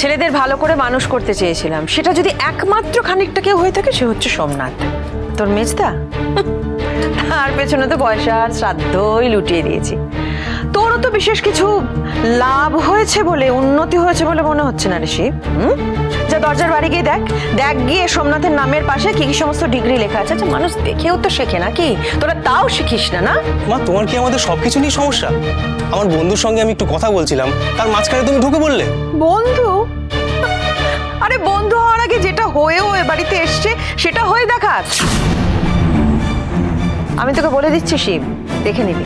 ছেলেদের ভালো করে মানুষ করতে চেয়েছিলাম। সেটা যদি একমাত্র খানিকটা কেউ হয়ে থাকে, সে হচ্ছে সোমনাথ। তোর মেজদা? তার পেছনে তো পয়সা আর শ্রাদ্ধই লুটিয়ে দিয়েছি। তোরও তো বিশেষ কিছু লাভ হয়েছে বলে, উন্নতি হয়েছে বলে মনে হচ্ছে না ঋষি হুম? দরজার বাড়ি গিয়ে দেখ। দেখ গিয়ে সোমনাথের নামের পাশে কি কি সমস্ত ডিগ্রি লেখা আছে। আচ্ছা মানুষ দেখেও তো শেখে নাকি তোরা তাও শিখিস না না? মা তোমার কি আমাদের সবকিছু নিয়ে সমস্যা? আমার বন্ধুর সঙ্গে আমি একটু কথা বলছিলাম। তার মাঝখানে তুমি ঢুকে বললে বন্ধু? আরে বন্ধু হওয়ার আগে যেটা হয়েও এ বাড়িতে এসছে সেটা হয়ে দেখাক আমি তোকে বলে দিচ্ছি শিব। দেখে নিবি।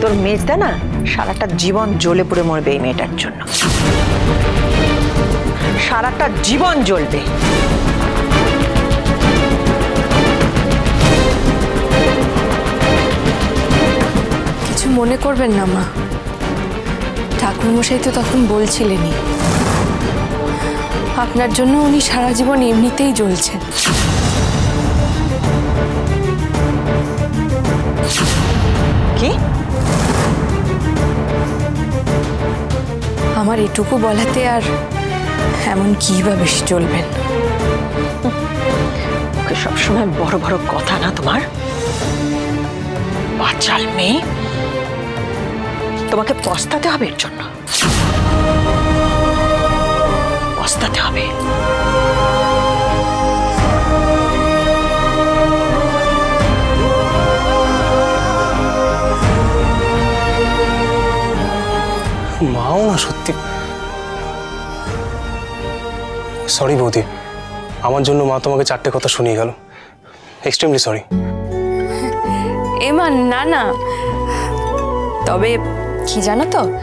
তোর মেজদা না সারাটা জীবন জ্বলে পুড়ে মরবে এই মেয়েটার জন্য। সারাটা জীবন জ্বলবে। কিছু মনে করবেন না মা। ঠাকুরমশাই তো তখন বলছিলেনই। আপনার জন্য উনি সারা জীবন এমনিতেই জ্বলছেন। কি? আমার এটুকু বলাতে আর এমন কি বা বেশি চলবেন ওকে সবসময় বড় বড় কথা না তোমার? বাচাল মেয়ে। তোমাকে পস্তাতে হবে এর জন্য। পস্তাতে হবে। মাও না সত্যি। সরি বৌদি। আমার জন্য মা তোমাকে চারটে কথা শুনিয়ে গেল। এক্সট্রিমলি সরি এমা না না। তবে কি জানো তো?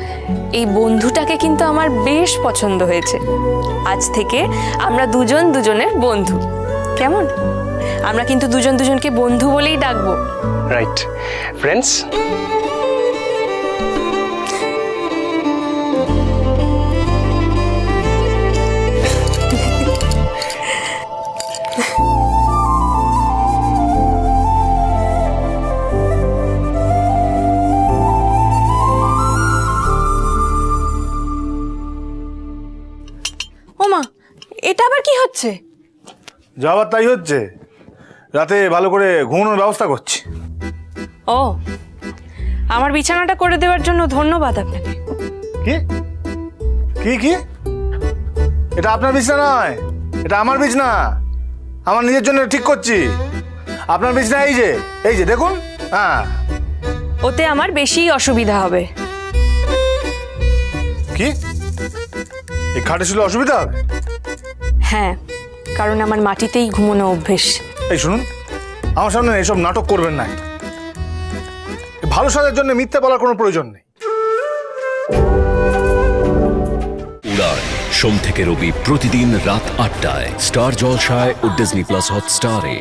এই বন্ধুটাকে কিন্তু আমার বেশ পছন্দ হয়েছে। আজ থেকে আমরা দুজন দুজনের বন্ধু। কেমন? আমরা কিন্তু দুজন দুজনকে বন্ধু বলেই ডাকবো। রাইট ফ্রেন্ডস এটা আবার কি হচ্ছে? যাবার তাই হচ্ছে। রাতে ভালো করে ঘুমানোর ব্যবস্থা করছি। ও আমার বিছানাটা করে দেওয়ার জন্য ধন্যবাদ আপনাকে। কি? কি কি? এটা আপনার বিছনা নয় এটা আমার বিছনা। আমার নিজের জন্য ঠিক করছি। আপনার বিছনা এই যে এই যে দেখুন হ্যাঁ। ওতে আমার বেশি অসুবিধা হবে। কি? এই খাটে ছিল অসুবিধা? হবে হ্যাঁ কারণ আমার মাটিতেই ঘুমানো অভ্যেস। এই শুনুন আমার সামনে এসব নাটক করবেন না। ভালো সাজার জন্য মিথ্যে বলার কোনো প্রয়োজন নেই। উড়ান সোম থেকে রবি প্রতিদিন রাত আটটায়। স্টার জলসায় ও ডিজনি প্লাস হটস্টারে।